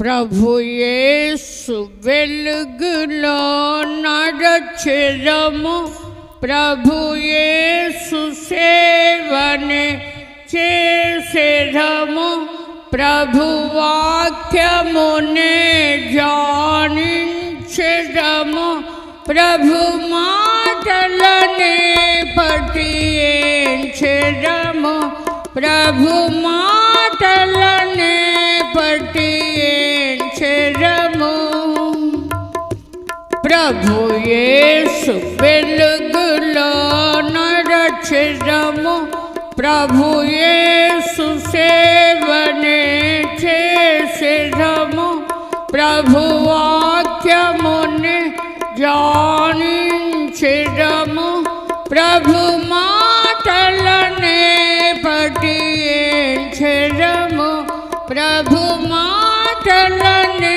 ప్రభుయేసు వెలుగులో నడచెదము. ప్రభుయేసు సేవనే చేసేదము. ప్రభువాక్యమునే జానించెదము ప్రభు మాటలనే పఠించెదము. ప్రభు మా ప్రభు యేసు వెలుగులో నడచెదము. ప్రభు యేసు సేవనే చేసేదము. ప్రభు వాక్యముని జానించెదము ప్రభు మాటలనే పఠించెదము ప్రభు మాటలనే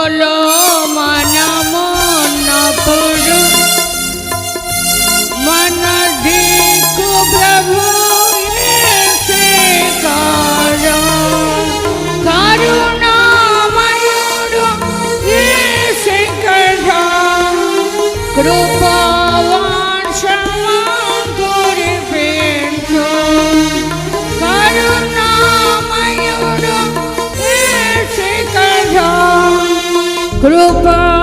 হলো মান Grupo